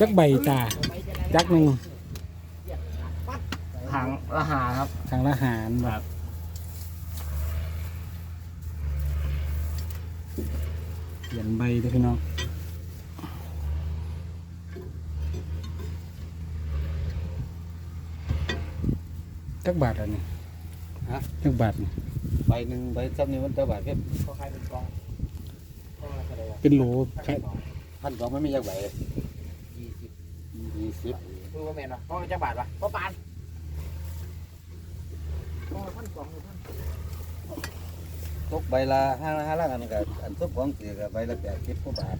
จักใบตาจักหนึ่งหางละหาครับทางละหารแบบเปลี่ยนใบเด้อพี่น้องจักบาทอันนี้ฮะ จักบาทนี่ใบหนึ่งใบซ้ำนี่มันเท่าบาทเพียบเขาใครเป็นกองกองละเท่าไหร่วะเป็นโหลใช่ พันสองมันไม่ยักใบยี่สิบยี่สิบคือว่าแม่นวะกองละจักบาทวะพ่อปานกองละพันสองหรือพันตกใบละห้าห้าละอันกับอันทุกของเสียกับใบละแปดสิบกว่าบาท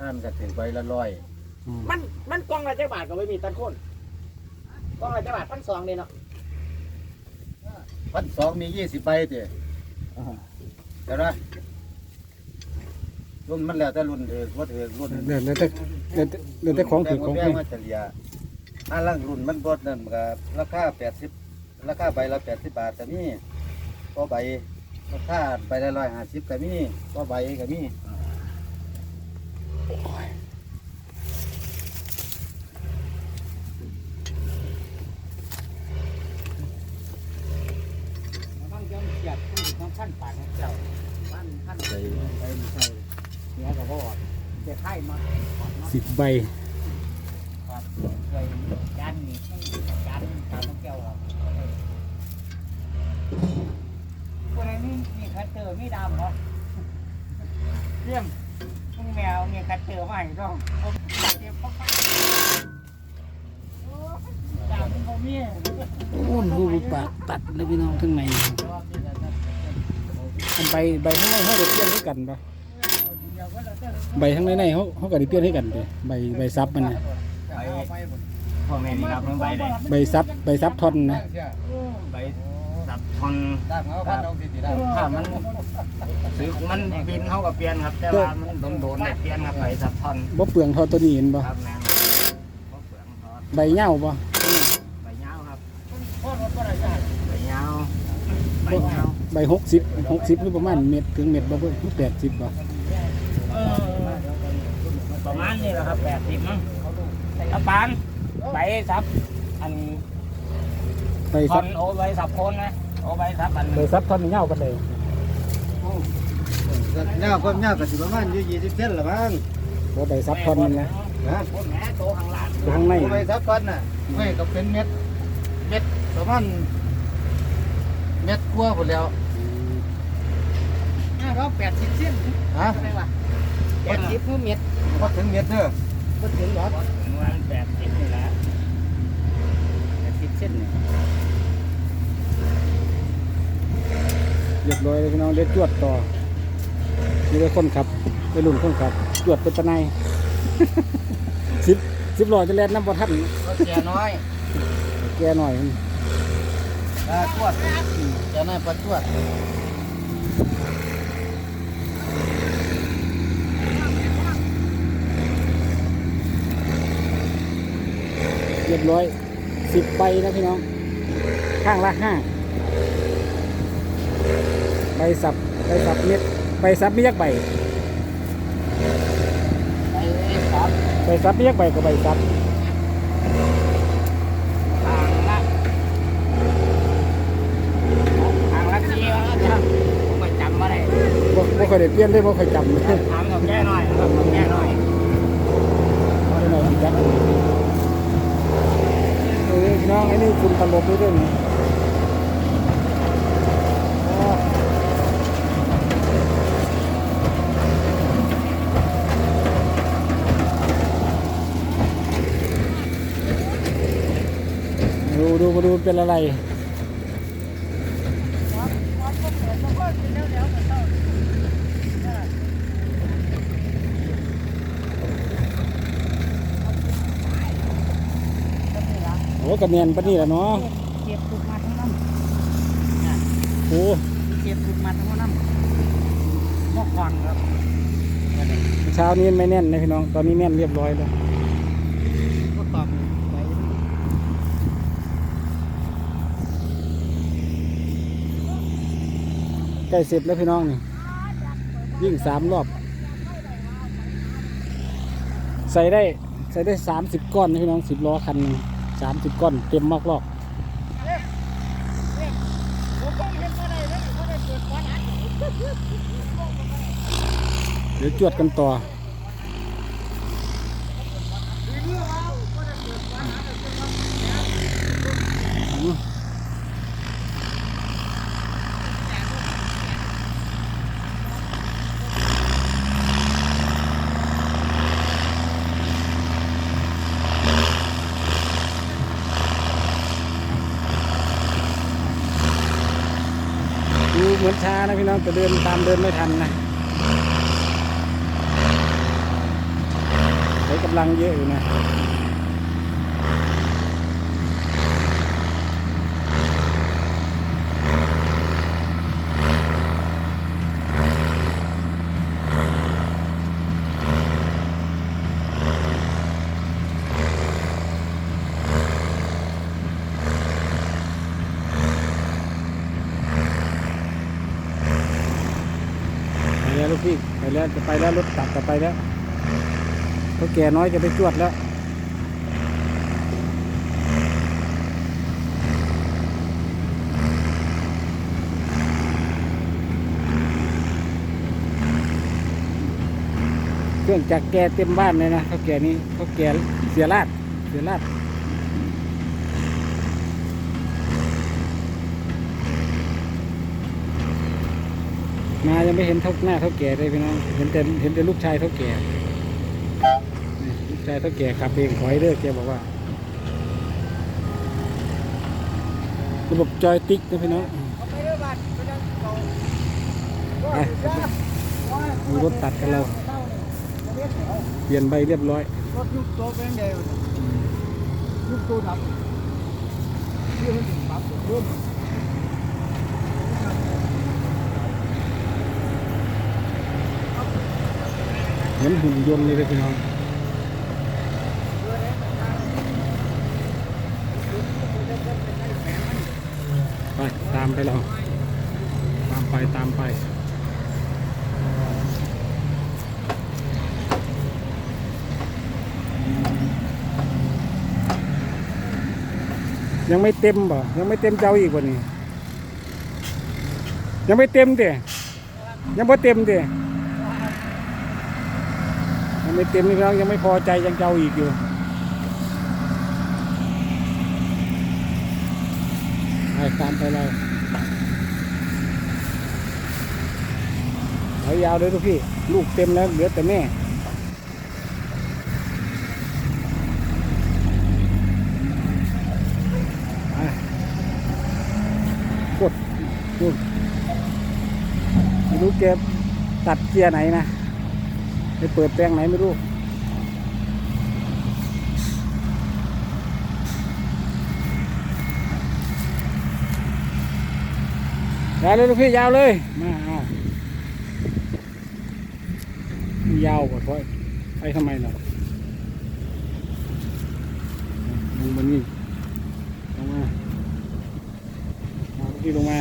อันกับถึงใบละร้อยอืมมันมันกองละจักบาทก็ไม่มีตันคนกองละจักบาทพันสองเลยเนาะพันสองมียี่สิบใบเจ้แต่ละ รุ่นมันแล้วแต่รุ่นเถือว่าเถือรุ่นเดี๋ยวเดี๋ยวแต่เดี๋ยวแต่เดี๋ยวแต่ของถือของแพแพงงมาเฉลี่ยห้าล่างรุ่นมันบดนั่นกับราคาแปดสิบราคาใบละแปดสิบบาทแต่มีก็ใบราคาใบละร้อยห้าสิบก็มีก็ใบก็มีต้องย้อนเกียดต้องพันปากของเจ้าพันพันใส่ไปไม่ใช่ เนี้ยกับพ่อจะไข่มาสิบใบครับเคยยันนี่ยันตามต้องแก้วครับคนนี้มีมีคัตเตอร์มีดำเหรอเรื่องมึงแมวมีคัตเตอร์มาให้ต้องเอาตัดเดี๋ยวปั๊บปั๊บโอ้ยดำมันบ่มีโอ้ดูปากตัดเลยพี่น้องข้างในอันใบใบข้างในเขาจะเปลี่ยนให้กันปะ ใบข้างในในเขาเขาก็ได้เปลี่ยนให้กันเลยใบใบซับมันนะพ่อแม่นี่ครับใบใดใบซับใบซับทอนนะใบสับทอนด้ามเอาพันเอาสิด้ามถ้ามันซื้อมันบินเขาก็เปลี่ยนครับ แต่ว่ามันโดนๆได้เปลี่ยนครับใบสับทอนบ่เปลืองทอตัวนี้เห็นปะครับแม่นบ่เปลืองทอดใบเหย้าปะใบยาวครับใบยาวใบยาวใบหกสิบหกสิบหรือประมาณเม็ดถึงเม็ดบ่เพิ่มแปดสิบปะ เออประมาณ นี้แหละครับแปดสิบมั้งตะปานใบสับอันใบทซัอบนโอใบสับโคนนะโอใบสับอันใบซับทอนเหย้ากันเลยเน่าความยาวก็สิประมาณอยู่ยี่สิบเซนละมั้งบ่ใบซับทอนมันนะนะโคนแหม่โตข้างล่างอยู่ข้างในโอ้ไปสักพันน่ะไม่ก็เป็นเม็ด เม็ดประมาณเม็ดกลัวหมดแล้วเราแปดสิบเส้นฮะอะไรวะแปดสิบเม็ด พอถึงเม็ดเด้อก็ถึงหรอถึงวันแปดสิบนี่แหละแปดสิบเส้นเนี่ยเรียบร้อยเลยพี่น้องเด็ดจวดต่อนี่ได้คนขับได้รุ่นคนขับ จวดเป็นตะไนสิบสิบล้อจะแล่นน้ำบ่ทันก็แก่น้อย แกหน่อยอ่าตรวจแก่น้อยปัดตรวจ เรียบร้อยสิบใบนะพี่น้อง ข้างละห้าใบสับใบสับเม็ดใบสับไม่ยักใบไอ้สับใบสับไม่ยักใบกับใบสับทางละทางละทีแล้วจะผมก็จำมาได้บ่บ่เคยได้เปลี่ยนเลยบ่เคยจำเลยถามกับแก่หน่อยครับกับแก่หน่อยเอาหน่อยสิจ๊ะเออ พี่น้องไอ้นี่คุณตลบด้วยเรื่องนี้อ๋อดูดูมาดูเป็นอะไร อ้กระเนียนปะนี่แหละเนาะเก็บทุกมาทั้งนั้นโอ้เก็บทุกมาทั้งนั้นมอกควันครับเช้านี้ไม่แน่นนะพี่น้อง ตอนนี้แน่นเรียบร้อยแล้วก็ตอบไปใกล้เสร็จแล้วพี่น้องนี่วิ่งสามรอบ ใส่ได้ใส่ได้สามสิบก้อนนะพี่น้องสิบล้อคันหนึ่ง สามสิบก้อนเต็มมากลอกผมก็เห็นว่าได้เลยว่าได้เปิดก้อนอันเดี๋ยวจวดกันต่อ เหมือนช้านะพี่น้องแต่เดินตามเดินไม่ทันนะใช้กำลังเยอะอยู่นะ ไปแล้วลูกพี่ ไปแล้วรถตัดจะไปแล้วเขาแก่น้อยจะไปจวดแล้วเครื่องจักรแกเต็มบ้านเลยนะเขาแก่นี้เขาแก่เสียราดเสียราด มายังไม่เห็นเท่าหน้าเท่าแก่เลยพี่น้อง เห็นแต่เห็นแต่ลูกชายเท่าแก่ลูกชายเท่าแก่ขับเองถอยเด้อแกบอกว่า ระบบจอยติ๊กนะพี่น้องไปมีรถตัดกันเราเรียกเปลี่ยนใบเรียบร้อย รถยุคโตเป็นเดียวยุคโตดับเรื่องถึงปั๊บเริ่ม เหมือนหุ่นยนต์เลยเลยพี่น้องไปตามไปเราตามไปตามไปยังไม่เต็มบ่ ยังไม่เต็มเจ้าอีกบ่นี่ยังไม่เต็มเด้ยังไม่เต็มเด้ยัง ไม่เต็มนี่น้องยังไม่พอใจยังเจ้าอีกอยู่ไปตามไปเราเอายาวเลยทุกพี่ ลูกเต็มแล้วเหลือแต่แม่ไปกดนู่นไม่รู้แกตัดเกียร์ไหนนะ ไปเปิดแปลงไหนไม่รู้ยาวเลยลูกพี่ยาวเลย มาเอายาวกว่าท้อยไปทำไมล่ะลงมานี่ลงมาเอาลูกพี่ลงมา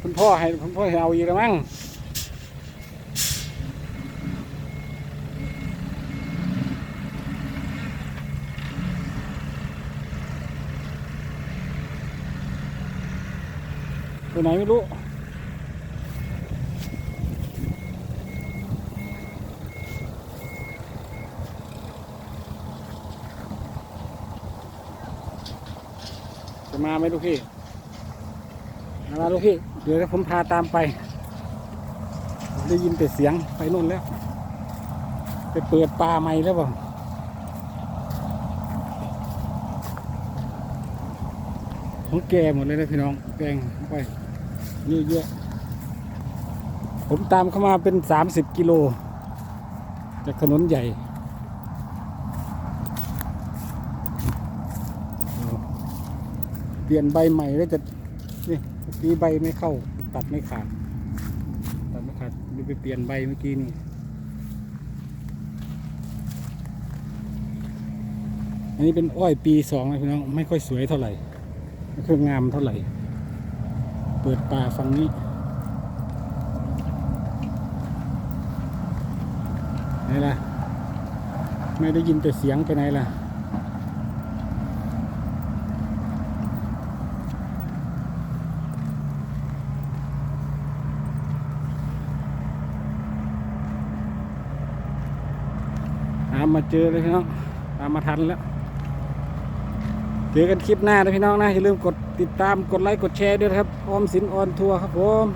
คุณ พ่อให้พ่อให้เอาอีกแล้วมั้งตัวไหนไม่รู้จะมาไหมลูกพี่ มาลูกพี่ เดี๋ยวผมพาตามไป ได้ยินแต่เสียงไปนู่นแล้ว ไปเปิดปลาใหม่แล้วเปล่าของแกหมดเลยนะพี่น้องแกงไปเยอะเยอะผมตามเข้ามาเป็นสามสิบกิโล จากถนนใหญ่เปลี่ยนใบใหม่แล้วจะ มีใบไม่เข้า ตัดไม่ขาด ตัดไม่ขาดไปเปลี่ยนใบเมื่อกี้นี่อันนี้เป็นอ้อยปีสองนะพี่น้องไม่ค่อยสวยเท่าไหร่ไม่ค่อยงามเท่าไหร่ เปิดป่าฝั่งนี้ไหนล่ะ ไม่ได้ยินแต่เสียงไปไหนล่ะามมาเจอเลยพี่น้องตามมาทันแล้วเจอกันคลิปหน้านะพี่น้องนะอย่าลืมกดติดตามกดไลค์กดแชร์ด้วยครับออมสินออนทัวร์ครับผม